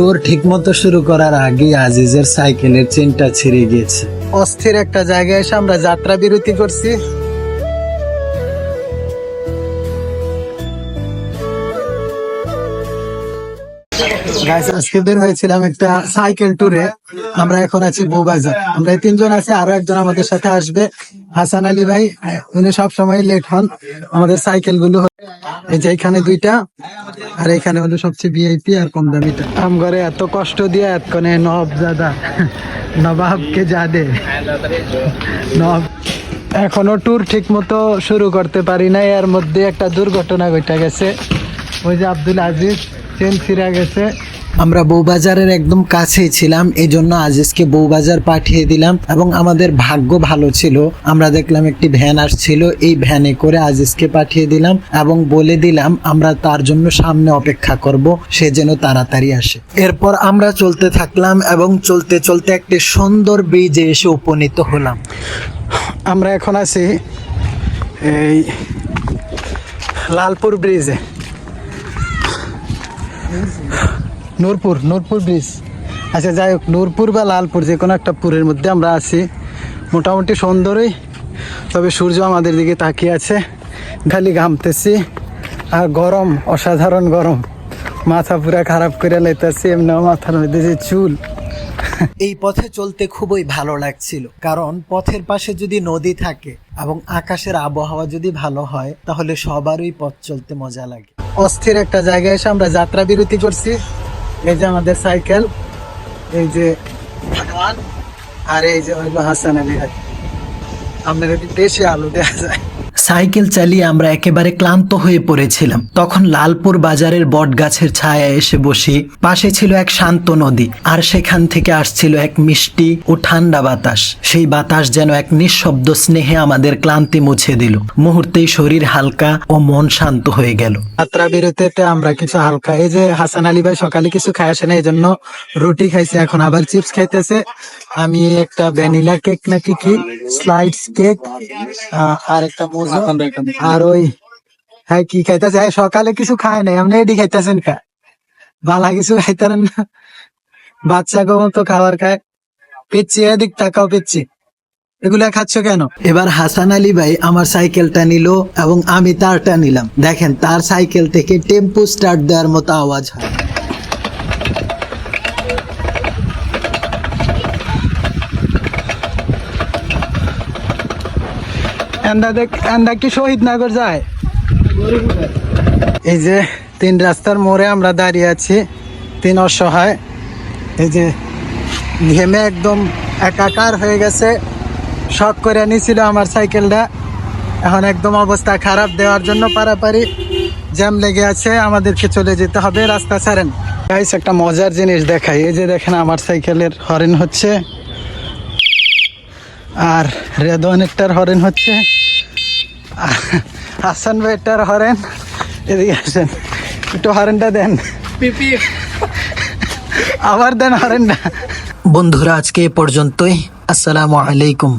Tour ঠিকমতো শুরু করার আগে আজিজের সাইকেলের চেনটা ছিঁড়ে গিয়েছে। অস্থির একটা জায়গায় এসে আমরা যাত্রা বিরতি করছি। আজকে বের হয়েছিলাম একটা সাইকেল ট্যুরে আমরা এখন আছি বউবাজার আমরা তিনজন আছি, আরও একজন আমাদের সাথে আসবে। হাসান আলী ভাই, উনি সব সময় লেট হন। আমাদের সাইকেলগুলো যে এখানে দুইটা, আর এখানে হলো সবচেয়ে ভিআইপি আর কম দামিটা। এত কষ্ট দিয়ে এতক্ষণে নব দাদা, নবাবকে যা দে। নব এখনও ট্যুর ঠিক মতো শুরু করতে পারি না এর মধ্যে একটা দুর্ঘটনা ঘটে গেছে। ওই যে আব্দুল আজিজ চেন ছিঁড়া গেছে। আমরা বউবাজারের একদম কাছেই ছিলাম এই জন্য আজিজকে বউবাজার পাঠিয়ে দিলাম এবং আমাদের ভাগ্য ভালো ছিল। আমরা দেখলাম একটি ভ্যান আসছিল, এই ভ্যানে করে আজিজকে পাঠিয়ে দিলাম এবং বলে দিলাম, আমরা তার জন্য সামনে অপেক্ষা করব, সে যেন তাড়াতাড়ি আসে। এরপর আমরা চলতে থাকলাম এবং চলতে চলতে একটি সুন্দর ব্রিজে এসে উপনীত হলাম। আমরা এখন আছি এই লালপুর ব্রিজে। নূরপুর নূরপুর ব্রিজ আচ্ছা যাই হোক নূরপুর বা লালপুর যে কোনো একটা পুরের মধ্যে আমরা আছি। মোটামুটি সুন্দরই তবে সূর্য আমাদের দিকে তাকিয়ে আছে। খালি ঘামতেছি আর গরম অসাধারণ গরম। মাথা পুরা খারাপ করে লাইতেছি এমনি মাথার মধ্যে যে চুল। এই পথে চলতে খুবই ভালো লাগছিল কারণ পথের পাশে যদি নদী থাকে এবং আকাশের আবহাওয়া যদি ভালো হয় তাহলে সবারই পথ চলতে মজা লাগে। অস্থির একটা জায়গায় এসে আমরা যাত্রা বিরতি করছি। এই যে আমাদের সাইকেল, এই যে আর এই যে হইল হাসান আলী আপনার দেশে আলো দেওয়া যায়। সাইকেল চালিয়ে আমরা একেবারে ক্লান্ত হয়ে পড়েছিলাম। তখন লালপুর বাজারের বট গাছের ছায়া এসে বসি। পাশে ছিল এক শান্ত নদী, আর সেখান থেকে আসছিল এক মিষ্টি ও ঠান্ডা বাতাস। সেই বাতাস যেন এক নিঃশব্দ স্নেহে আমাদের ক্লান্তি মুছে দিল। মুহূর্তেই শরীর হালকা ও মন শান্ত হয়ে গেল। যাত্রা বিরতিতে আমরা কিছু হালকা, এই যে হাসান আলী ভাই সকালে কিছু খাই আসে না এই জন্য রুটি খাইছে, এখন আবার চিপস খাইতেছে। আমি একটা ভ্যানিলা কেক নাকি কি? স্লাইডস কেক আর একটা আর ওই হ্যাঁ কি খাইতেছে? হ্যাঁ সকালে কিছু খায় নাই। আপনি এডি খাইতেছেন খা। বালা কিছু খাইতারেন না। বাচ্চা গো তো খাবার খায়। পিচ্ছি এদিক তাকাও পিচ্ছি। এগুলা খাচ্ছ কেন? এবার হাসান আলী ভাই আমার সাইকেলটা নিল এবং আমি তারটা নিলাম। দেখেন তার সাইকেল থেকে টেম্পো স্টার্ট দেওয়ার মতো আওয়াজ হয়। এন্দা কি শহীদনগর যায়? এই যে তিন রাস্তার মোড়ে আমরা দাঁড়িয়ে আছি, তিন অসহায়। এই যে ঘেমে একদম একাকার হয়ে গেছে। শখ করে নিছিল আমার সাইকেলটা। এখন একদম অবস্থা খারাপ, দেওয়ার জন্য পারাপারি। জ্যাম লেগে আছে, আমাদেরকে চলে যেতে হবে, রাস্তা ছাড়েন। গাইস একটা মজার জিনিস দেখাই। এই যে দেখেন, আমার সাইকেলের হরেন হচ্ছে। আর রেদওয়ানেরটার হরেন হচ্ছে। হাসান ভাইটার হরেন। এদিকে আসেন। একটু হরেনটা দেন। আবার দেন হরেনটা। বন্ধুরা আজকে এ পর্যন্তই। আসসালামু আলাইকুম।